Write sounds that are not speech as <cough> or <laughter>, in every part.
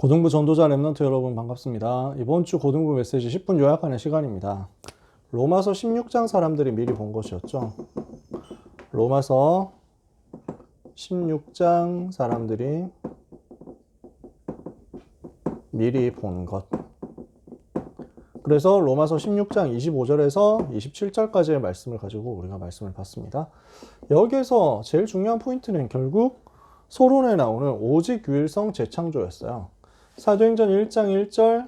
고등부 전도자 랩런트 여러분 반갑습니다. 이번 주 고등부 메시지 10분 요약하는 시간입니다. 로마서 16장 사람들이 미리 본 것이었죠. 로마서 16장 사람들이 미리 본 것. 그래서 로마서 16장 25절에서 27절까지의 말씀을 가지고 우리가 말씀을 봤습니다. 여기에서 제일 중요한 포인트는 결국 소론에 나오는 오직 유일성 재창조였어요. 사도행전 1장 1절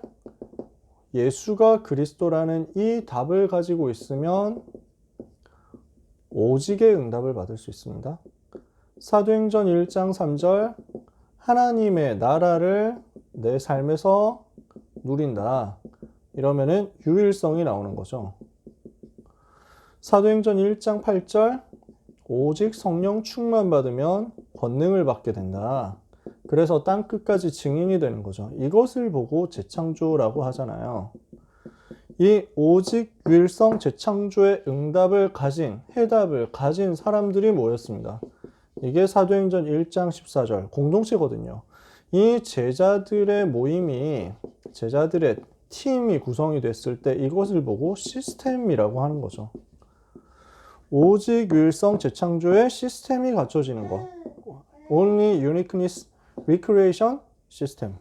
예수가 그리스도라는 이 답을 가지고 있으면 오직의 응답을 받을 수 있습니다. 사도행전 1장 3절 하나님의 나라를 내 삶에서 누린다. 이러면은 유일성이 나오는 거죠. 사도행전 1장 8절 오직 성령 충만 받으면 권능을 받게 된다. 그래서 땅 끝까지 증인이 되는 거죠. 이것을 보고 재창조라고 하잖아요. 이 오직 유일성 재창조의 응답을 가진 해답을 가진 사람들이 모였습니다. 이게 사도행전 1장 14절 공동체거든요. 이 제자들의 모임이 제자들의 팀이 구성이 됐을 때 이것을 보고 시스템이라고 하는 거죠. 오직 유일성 재창조의 시스템이 갖춰지는 것. Only uniqueness recreation system.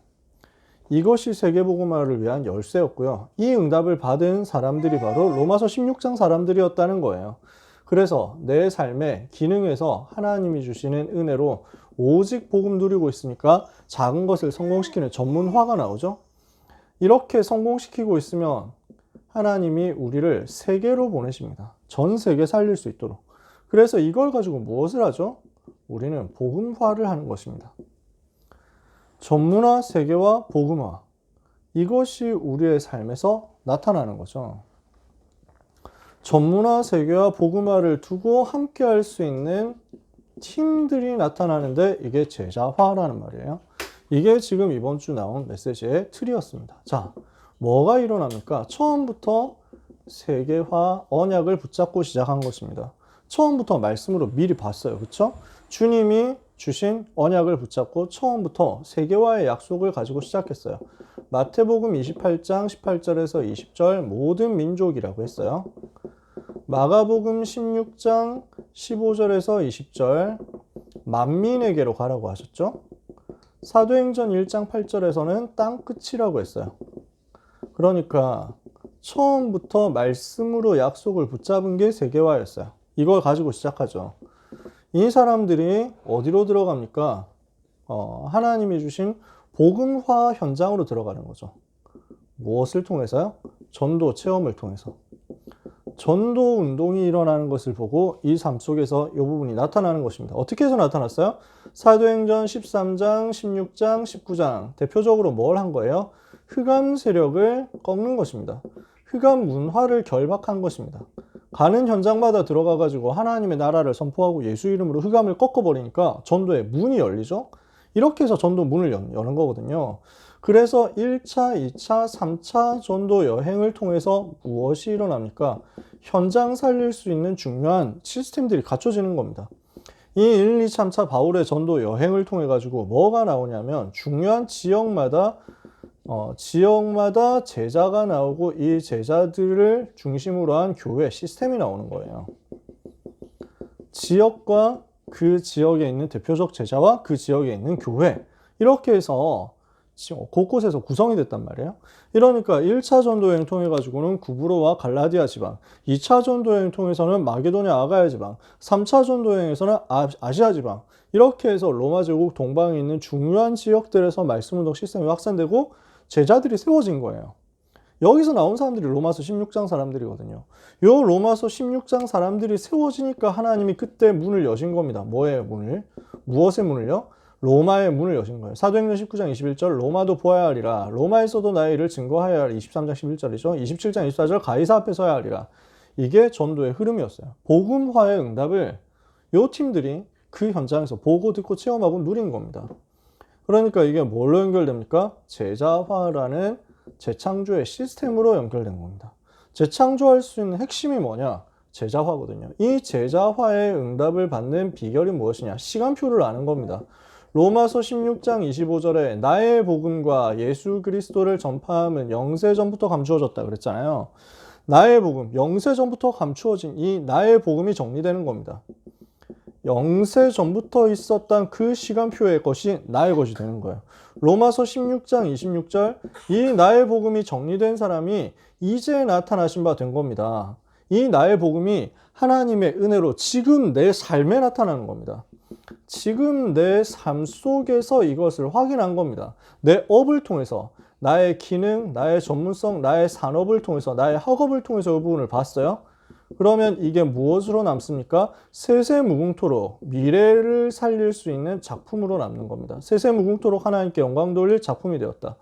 이것이 세계복음화를 위한 열쇠였고요. 이 응답을 받은 사람들이 바로 로마서 16장 사람들이었다는 거예요. 그래서 내 삶의 기능에서 하나님이 주시는 은혜로 오직 복음 누리고 있으니까 작은 것을 성공시키는 전문화가 나오죠. 이렇게 성공시키고 있으면 하나님이 우리를 세계로 보내십니다. 전 세계 살릴 수 있도록. 그래서 이걸 가지고 무엇을 하죠? 우리는 복음화를 하는 것입니다. 전문화, 세계화, 복음화. 이것이 우리의 삶에서 나타나는 거죠. 전문화, 세계화, 복음화를 두고 함께 할 수 있는 팀들이 나타나는데 이게 제자화라는 말이에요. 이게 지금 이번 주 나온 메시지의 틀이었습니다. 자, 뭐가 일어납니까? 처음부터 세계화 언약을 붙잡고 시작한 것입니다. 처음부터 말씀으로 미리 봤어요. 그쵸? 주님이 주신 언약을 붙잡고 처음부터 세계화의 약속을 가지고 시작했어요. 마태복음 28장 18절에서 20절 모든 민족이라고 했어요. 마가복음 16장 15절에서 20절 만민에게로 가라고 하셨죠. 사도행전 1장 8절에서는 땅 끝이라고 했어요. 그러니까 처음부터 말씀으로 약속을 붙잡은 게 세계화였어요. 이걸 가지고 시작하죠. 이 사람들이 어디로 들어갑니까? 어, 하나님이 주신 복음화 현장으로 들어가는 거죠. 무엇을 통해서요? 전도 체험을 통해서. 전도 운동이 일어나는 것을 보고 이 삶 속에서 이 부분이 나타나는 것입니다. 어떻게 해서 나타났어요? 사도행전 13장, 16장, 19장 대표적으로 뭘 한 거예요? 흑암 세력을 꺾는 것입니다. 흑암 문화를 결박한 것입니다. 가는 현장마다 들어가 가지고 하나님의 나라를 선포하고 예수 이름으로 흑암을 꺾어 버리니까 전도의 문이 열리죠. 이렇게 해서 전도 문을 여는 거거든요. 그래서 1차, 2차, 3차 전도 여행을 통해서 무엇이 일어납니까? 현장 살릴 수 있는 중요한 시스템들이 갖춰지는 겁니다. 이 1, 2, 3차 바울의 전도 여행을 통해 가지고 뭐가 나오냐면 중요한 지역마다 어, 지역마다 제자가 나오고 이 제자들을 중심으로 한 교회 시스템이 나오는 거예요. 지역과 그 지역에 있는 대표적 제자와 그 지역에 있는 교회 이렇게 해서 곳곳에서 구성이 됐단 말이에요. 이러니까 1차 전도 여행 통해 가지고는 구브로와 갈라디아 지방, 2차 전도 여행 통해서는 마게도냐 아가야 지방, 3차 전도 여행에서는 아, 아시아 지방 이렇게 해서 로마 제국 동방에 있는 중요한 지역들에서 말씀 운동 시스템이 확산되고 제자들이 세워진 거예요. 여기서 나온 사람들이 로마서 16장 사람들이거든요. 요 로마서 16장 사람들이 세워지니까 하나님이 그때 문을 여신 겁니다. 뭐의 문을? 무엇의 문을요? 로마의 문을 여신 거예요. 사도행전 19장 21절 로마도 보아야 하리라. 로마에서도 나의 일을 증거하여야 하리. 23장 11절이죠. 27장 24절 가이사 앞에 서야 하리라. 이게 전도의 흐름이었어요. 복음화의 응답을 요 팀들이 그 현장에서 보고 듣고 체험하고 누린 겁니다. 그러니까 이게 뭘로 연결됩니까? 제자화라는 재창조의 시스템으로 연결된 겁니다. 재창조할 수 있는 핵심이 뭐냐? 제자화거든요. 이 제자화의 응답을 받는 비결이 무엇이냐? 시간표를 아는 겁니다. 로마서 16장 25절에 나의 복음과 예수 그리스도를 전파함은 영세 전부터 감추어졌다 그랬잖아요. 나의 복음, 영세 전부터 감추어진 이 나의 복음이 정리되는 겁니다. 영세 전부터 있었던 그 시간표의 것이 나의 것이 되는 거예요. 로마서 16장 26절 이 나의 복음이 정리된 사람이 이제 나타나신 바 된 겁니다. 이 나의 복음이 하나님의 은혜로 지금 내 삶에 나타나는 겁니다. 지금 내 삶 속에서 이것을 확인한 겁니다. 내 업을 통해서 나의 기능, 나의 전문성, 나의 산업을 통해서 나의 학업을 통해서 이 부분을 봤어요. 그러면 이게 무엇으로 남습니까? 세세무궁토록 미래를 살릴 수 있는 작품으로 남는 겁니다. 세세무궁토록 하나님께 영광 돌릴 작품이 되었다.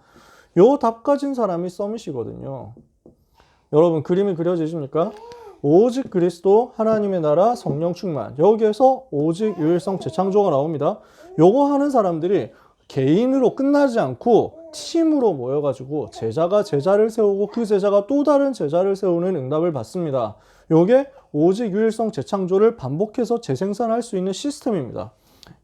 요 답 가진 사람이 서밋이거든요. 여러분 그림이 그려지십니까? 오직 그리스도 하나님의 나라 성령 충만 여기에서 오직 유일성 재창조가 나옵니다. 요거 하는 사람들이 개인으로 끝나지 않고 팀으로 모여가지고 제자가 제자를 세우고 그 제자가 또 다른 제자를 세우는 응답을 받습니다. 요게 오직 유일성 재창조를 반복해서 재생산할 수 있는 시스템입니다.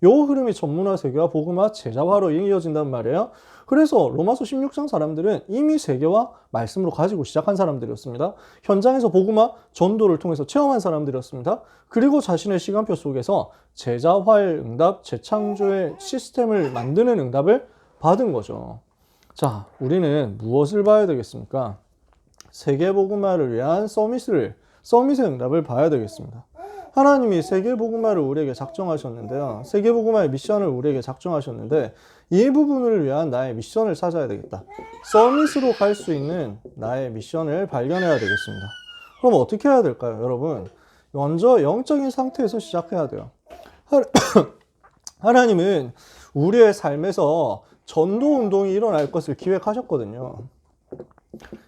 요 흐름이 전문화 세계와 복음화 제자화로 이어진단 말이에요. 그래서 로마서 16장 사람들은 이미 세계와 말씀으로 가지고 시작한 사람들이었습니다. 현장에서 복음화 전도를 통해서 체험한 사람들이었습니다. 그리고 자신의 시간표 속에서 제자화의 응답, 재창조의 시스템을 만드는 응답을 받은 거죠. 자, 우리는 무엇을 봐야 되겠습니까? 세계 복음화를 위한 서밋을 서밋의 응답을 봐야 되겠습니다. 하나님이 세계복음화를 우리에게 작정하셨는데요. 세계복음화의 미션을 우리에게 작정하셨는데 이 부분을 위한 나의 미션을 찾아야 되겠다. 서밋으로 갈 수 있는 나의 미션을 발견해야 되겠습니다. 그럼 어떻게 해야 될까요, 여러분? 먼저 영적인 상태에서 시작해야 돼요. <coughs> 하나님은 우리의 삶에서 전도 운동이 일어날 것을 기획하셨거든요.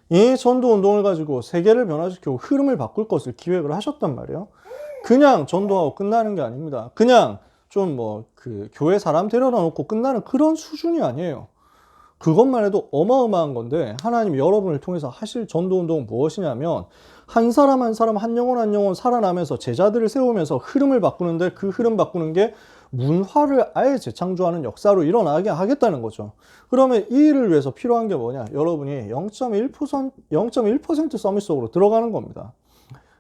이 전도 운동을 가지고 세계를 변화시키고 흐름을 바꿀 것을 기획을 하셨단 말이에요. 그냥 전도하고 끝나는 게 아닙니다. 그냥 좀 뭐 그 교회 사람 데려다 놓고 끝나는 그런 수준이 아니에요. 그것만 해도 어마어마한 건데 하나님 여러분을 통해서 하실 전도 운동은 무엇이냐면 한 사람 한 사람 한 영혼 한 영혼 살아나면서 제자들을 세우면서 흐름을 바꾸는데 그 흐름 바꾸는 게 문화를 아예 재창조하는 역사로 일어나게 하겠다는 거죠. 그러면 이 일을 위해서 필요한 게 뭐냐? 여러분이 0.1% 0.1% 서밋 속으로 들어가는 겁니다.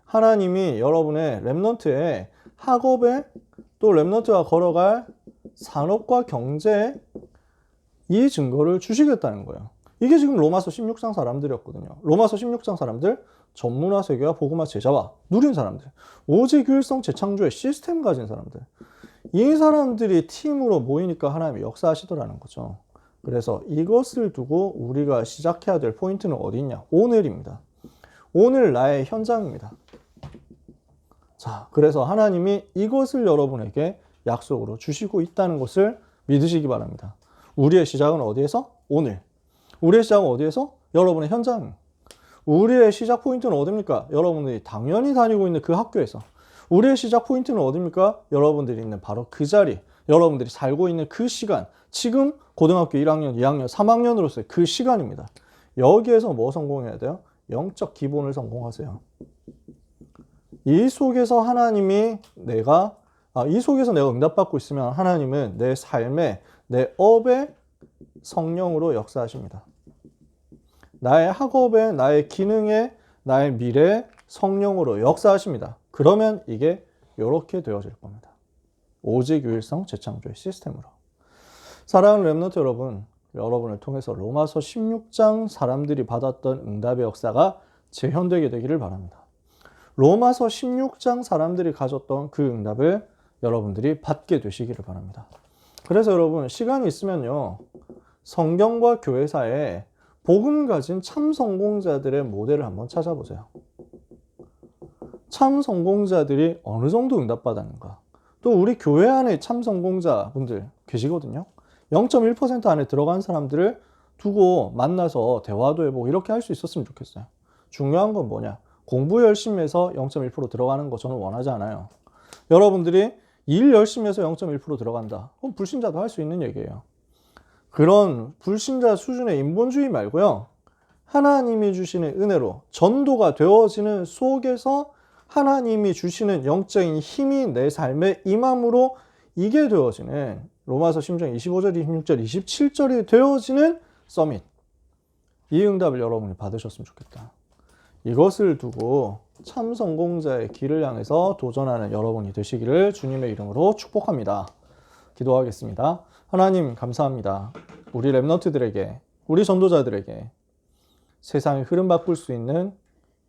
하나님이 여러분의 랩넌트에 학업에 또 랩넌트가 걸어갈 산업과 경제에 이 증거를 주시겠다는 거예요. 이게 지금 로마서 16장 사람들이었거든요. 로마서 16장 사람들 전문화 세계와 복음화 제자와 누린 사람들 오직 유일성 재창조의 시스템 가진 사람들 이 사람들이 팀으로 모이니까 하나님이 역사하시더라는 거죠. 그래서 이것을 두고 우리가 시작해야 될 포인트는 어디 있냐? 오늘입니다. 오늘 나의 현장입니다. 자, 그래서 하나님이 이것을 여러분에게 약속으로 주시고 있다는 것을 믿으시기 바랍니다. 우리의 시작은 어디에서? 오늘. 우리의 시작은 어디에서? 여러분의 현장. 우리의 시작 포인트는 어딥니까? 여러분들이 당연히 다니고 있는 그 학교에서. 우리의 시작 포인트는 어딥니까? 여러분들이 있는 바로 그 자리. 여러분들이 살고 있는 그 시간. 지금 고등학교 1학년, 2학년, 3학년으로서의 그 시간입니다. 여기에서 뭐 성공해야 돼요? 영적 기본을 성공하세요. 이 속에서 하나님이 내가 아, 이 속에서 내가 응답받고 있으면 하나님은 내 삶에 내 업에 성령으로 역사하십니다. 나의 학업에 나의 기능에 나의 미래에 성령으로 역사하십니다. 그러면 이게 이렇게 되어질 겁니다. 오직 유일성 재창조의 시스템으로. 사랑하는 랩너트 여러분, 여러분을 통해서 로마서 16장 사람들이 받았던 응답의 역사가 재현되게 되기를 바랍니다. 로마서 16장 사람들이 가졌던 그 응답을 여러분들이 받게 되시기를 바랍니다. 그래서 여러분 시간이 있으면요. 성경과 교회사에 복음 가진 참 성공자들의 모델을 한번 찾아보세요. 참 성공자들이 어느 정도 응답받았는가. 또 우리 교회 안에 참 성공자분들 계시거든요. 0.1% 안에 들어간 사람들을 두고 만나서 대화도 해보고 이렇게 할 수 있었으면 좋겠어요. 중요한 건 뭐냐? 공부 열심히 해서 0.1% 들어가는 거 저는 원하지 않아요. 여러분들이 일 열심히 해서 0.1% 들어간다. 그럼 불신자도 할 수 있는 얘기예요. 그런 불신자 수준의 인본주의 말고요. 하나님이 주시는 은혜로 전도가 되어지는 속에서 하나님이 주시는 영적인 힘이 내 삶에 임함으로 이게 되어지는 로마서 10장 25절, 26절, 27절이 되어지는 서밋. 이 응답을 여러분이 받으셨으면 좋겠다. 이것을 두고 참 성공자의 길을 향해서 도전하는 여러분이 되시기를 주님의 이름으로 축복합니다. 기도하겠습니다. 하나님 감사합니다. 우리 랩너트들에게, 우리 전도자들에게 세상의 흐름 바꿀 수 있는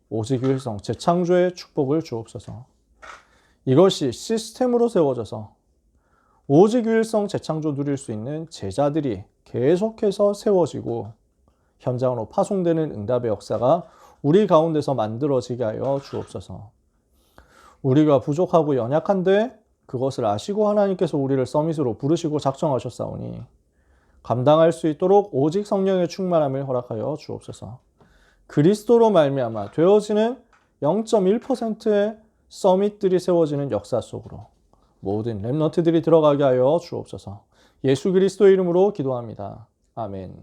오직 일성 재창조의 축복을 주옵소서. 이것이 시스템으로 세워져서 오직 유일성 재창조 누릴 수 있는 제자들이 계속해서 세워지고 현장으로 파송되는 응답의 역사가 우리 가운데서 만들어지게 하여 주옵소서. 우리가 부족하고 연약한데 그것을 아시고 하나님께서 우리를 서밋으로 부르시고 작정하셨사오니 감당할 수 있도록 오직 성령의 충만함을 허락하여 주옵소서. 그리스도로 말미암아 되어지는 0.1%의 서밋들이 세워지는 역사 속으로 모든 랩너트들이 들어가게 하여 주옵소서. 예수 그리스도 이름으로 기도합니다. 아멘.